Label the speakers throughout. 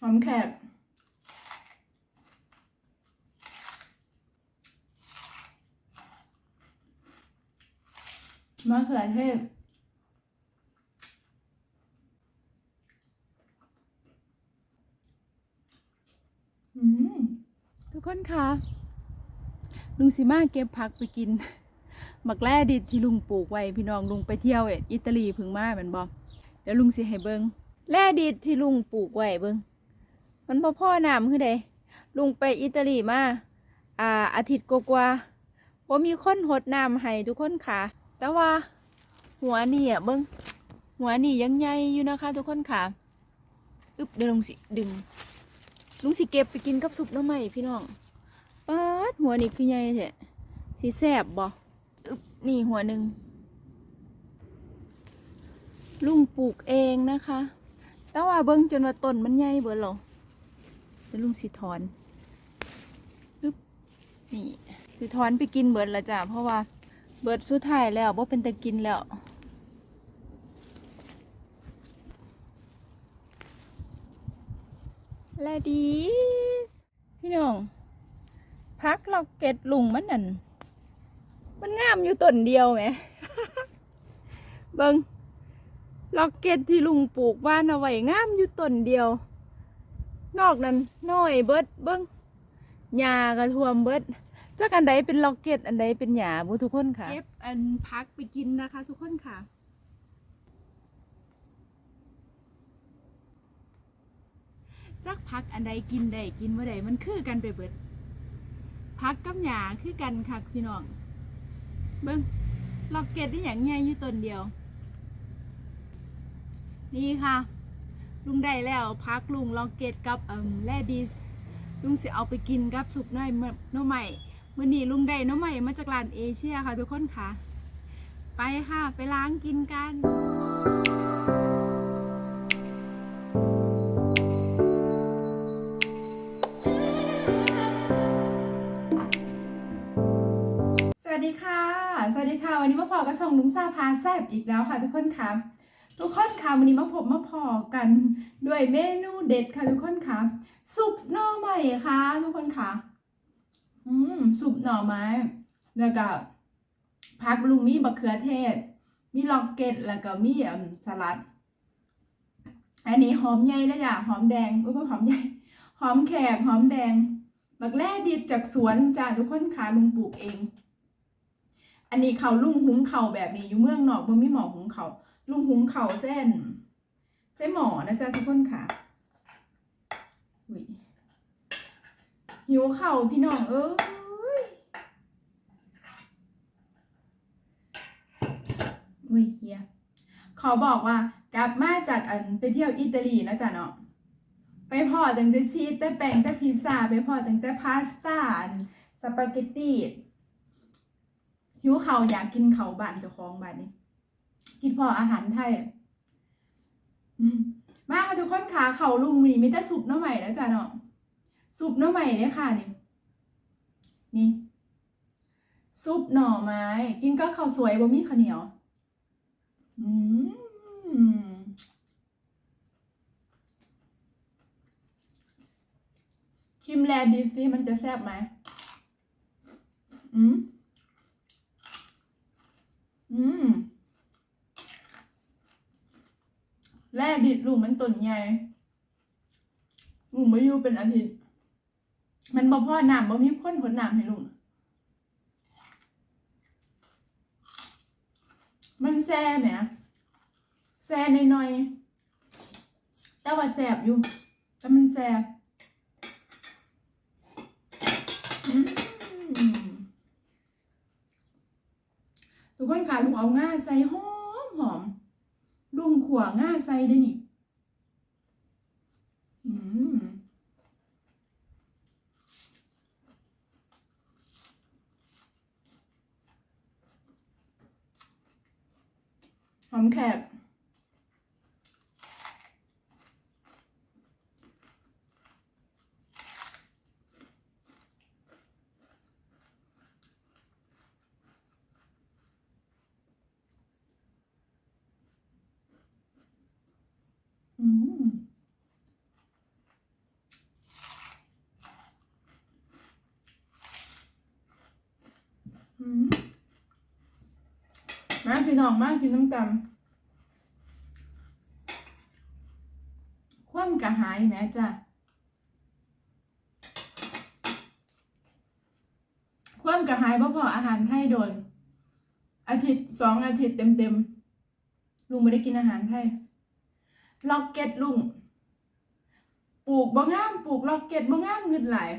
Speaker 1: หอมแขกมะเขือเทศทุกคนคะลุงสิมาเก็บผักไปกินหมักแร่ดิดที่ลุงปลูกไว้พี่น้องลุงไปเที่ยวอิตาลีพึ่งมาแมันบอเดี๋ยวลุงสิให้เบิงแร่ดิดที่ลุงปลูกไว้เบิง มันพ่อพ่อน้ำคือใดลุงไปอิตาลีมาอ่าอาทิตย์กว่าๆว่ามีคนหดน้ำให้ทุกคนค่ะ แต่ว่า หัวนี่อะเบิ้งหัวนี่ยังใหญ่อยู่นะคะทุกคนค่ะอึบเดี๋ยวลุงสิดึง ลุงสิเก็บไปกินกับซุปน้ำใหม่พี่น้องป๊าดหัวนี่คือใหญ่แท้สีแสบบ่อึบนี่หัวหนึ่งลุงปลูกเองนะคะ แต่ว่าเบิ้งจนว่าต้นมันใหญ่เบิดหรอ เดี๋ยวลุงสิถอนอึบนี่สิถอนไปกินเบิดละจ้ะเพราะว่าเบิดสุดท้ายแล้วบ่เป็นตะกินแล้วและดีพี่น้องพักล็อกเก็ตลุงมันนั่นมันงามอยู่ต้นเดียวไหมเบิงล็อกเก็ตที่ลุงปลูกว่านเอาไว้งามอยู่ต้นเดียว นอกนั้นน้อยเบิดเบิงหญ้ากระท่วมเบิดจักอันใดเป็นล็อกเก็ตอันใดเป็นหญ้าบุทุกคนค่ะ เก็บอันพักไปกินนะคะ ทุกคนค่ะจักพักอันใดกินได้กินเมื่อใดมันคือกันไปเบิดพักกับหยาคือกันค่ะพี่น้อง เบิ้งล็อกเก็ตได้อย่างใหญ่อยู่ต้นเดียว นี่ค่ะ ลุงได้แล้วพักลุงลอกเกตกับเอ่มแลดิสลุงสิเอาไปกินกับสุกน้อยเมื่อน้อใหม่มื่อนี้ลุงได้เนื้อใหม่มาจากร้านเอเชียค่ะทุกคนค่ะ ไปค่ะไปล้างกินกันสวัสดีค่ะ สวัสดีค่ะ วันนี้มาพอกับชองลุงซาพาแซบอีกแล้วค่ะทุกคนค่ะ ทุกคนค่ะวันนี้มาพบมาพอกันด้วยเมนูเด็ดค่ะทุกคนค่ะซุปหน่อไม้ค่ะทุกคนค่ะ อืมซุปหน่อไม้แล้วก็ผักลุงมีบะเขือเทศ มีล็อกเก็ตแล้วก็มีอืมสลัด อันนี้หอมใหญ่นะจ๊ะหอมแดงอุ้ยหอมใหญ่หอมแขกหอมแดงบักแร่ดิดจากสวนจ้ะทุกคนค่ะลุงปลูกเอง อันนี้เขาลุงหุงเขาแบบนี้อยู่เมืองนอกเมืองมีหมอหุงเขา ลุงหุงเข่าเส้นเส้นหมอนะจ๊ะทุกคนค่ะหิวเข่าพี่น้องเอ้ยอุ้ยเฮียเขาบอกว่ากลับมาจากอันไปเที่ยวอิตาลีนะจ๊ะเนาะไปพอตั้งแต่ชีสแต่แป้งแต่พิซซ่าไปพอตั้งแต่พาสต้าสปาเกตตี้หิวเข่าอยากกินเข่าบ้านเจ้าของบ้านนี้ กินพออาหารไทยมาค่ะทุกคนค่ะเข่าลุงมีมีแต่ซุปหน้ำใหม่แล้วจ้ะเนาะซุปหน้ำใหม่เนี่ยค่ะนี่นี่ซุปหน่อไม้ กินก็ข้าวสวยบ่มีข้าวเหนียว อืมชิมแลดีสิมันจะแซ่บไหมอืม อืม แร่ดิดลูกมันต้นใหญ่ลุงมาอยู่เป็นอาทิตย์ มันบ่พ่อน้ำบ่มีคนผลน้ำให้ลุงมันแซ่แหมแซ่ในน้อย แต่ว่าแสบอยู่ แต่มันแซ่บทุกคนค่ะลุงเอาง่าใส่หอมหอม ลุงขัวง่าใส่ได้นี่อืมหอมแขกอืม อื มมาพี่น้องมากกินน้ำกันความกระหายแม่จ้ะความกระหายบ่พออาหารไทยโดน อาทิตย์สองอาทิตย์เต็มเต็มๆลุงไม่ได้กินอาหารไทยล็อกเก็ตลุงปลูกบ่งามปลูกล็อกเก็ตบ่งามเงินหลาย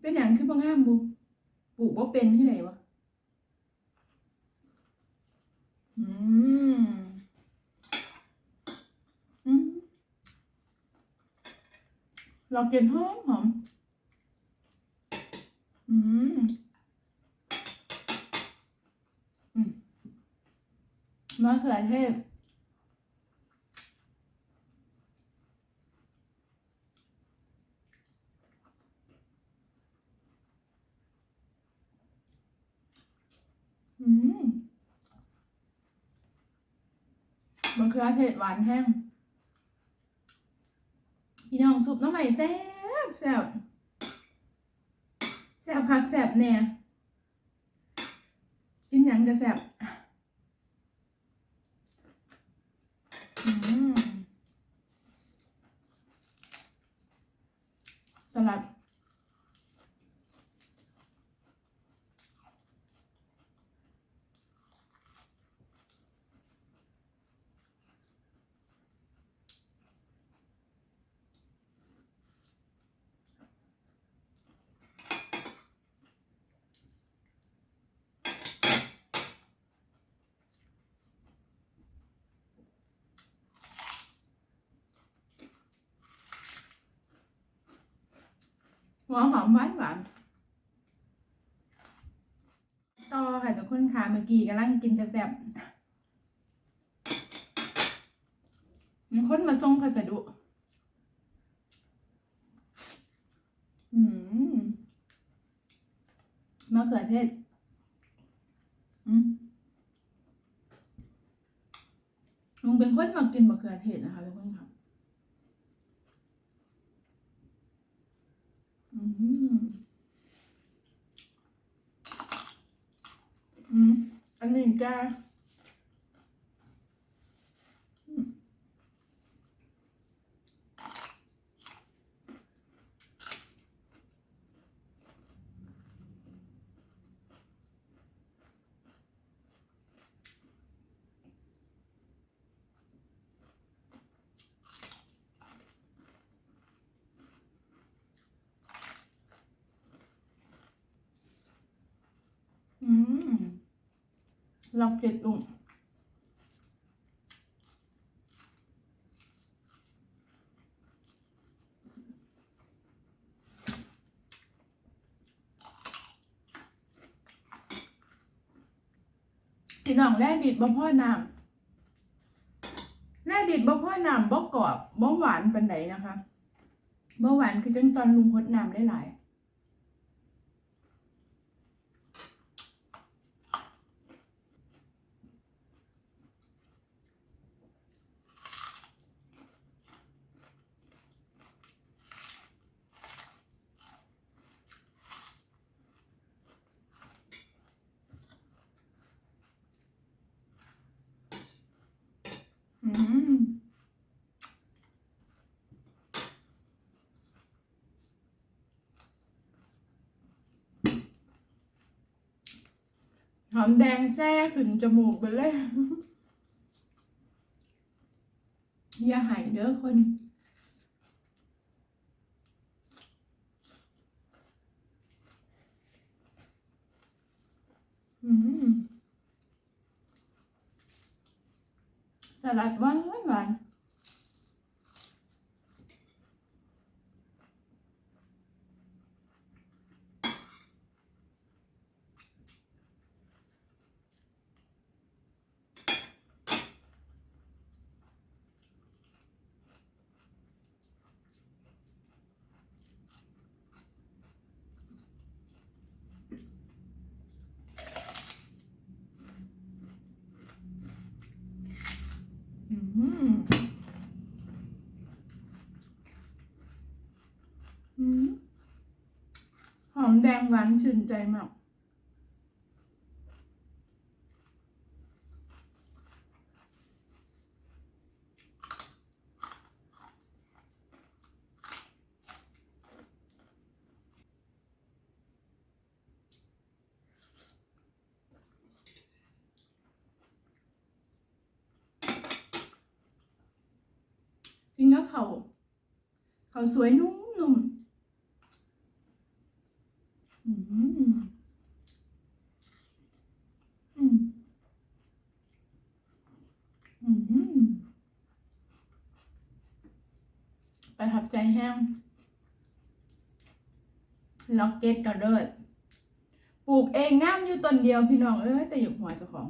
Speaker 1: เป็นอย่างคือบ่งามบุป ลูกบ่เป็นที่ไหนวะ อืม อืมล็อกเก็ตหอมหอม อืม อืมมะเขือเทศ อืม มะเขือเทศหวานแห้ง พี่น้องซุปน้ำใหม่แซ่บแซ่บแซ่บคักแซ่บแน่กินยังจะแซ่บสลัด หัวหอมหวานหวานต่อค่ะทุกคนค่ะเมื่อกี้กำลังกินแซ่บๆมีคนมาส่งพัสดุ อืมมะเขือเทศ อืมลุงเป็นคนมากินมะเขือเทศนะคะทุกคนค่ะ อืม อืมอันนี้แกอืมอืม ลองเจ็ดลุงพี่น้องแร่ดิดบ่พ่อน้ำแร่ดิดบ่พ่อน้ำบ่กรอบบ่หวานปานใดนะคะบ่หวานคือจังตอนลุงพดน้ำได้หลาย อืม หอมแดงแซ่ขึ้นจมูกไปเลยอย่าหายเด้อคนอืมสลัดหวานหวานอืมอืม หวานชื่นใจมากกินกับเขาเขาสวยนุ่มอืมอืมอืมประทับ ใจแห้งล็อกเก็ตก็เลิศปลูกเองงามอยู่ต้นเดียวพี่น้องเอ้ยแต่อยู่หัวเจ้าของ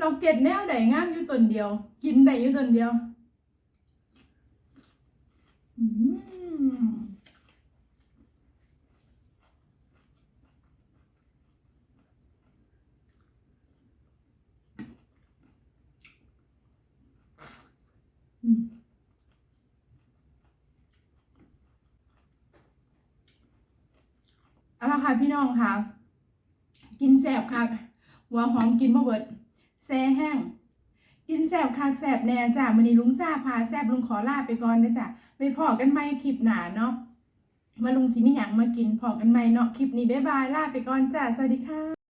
Speaker 1: ล็อกเก็ตแนวใดงามอยู่ต้นเดียว กินได้อยู่ต้นเดียว อืมอืม เอาละค่ะพี่น้องค่ะ กินแสบค่ะหัวหอมกินมะเบิดแซ่แห้ง กินแสบคักแสบแน่จ้ะมันนี้ลุงซาพาแสบลุงขอลาไปก่อนนะจ้ะไปพอกันไหม่คลิปหนาเนาะมาลุงสิมีหยังมากินพอกันไหม่เนาะคลิปนี้บ๊ายบายลาไปก่อนจ้ะสวัสดีค่ะ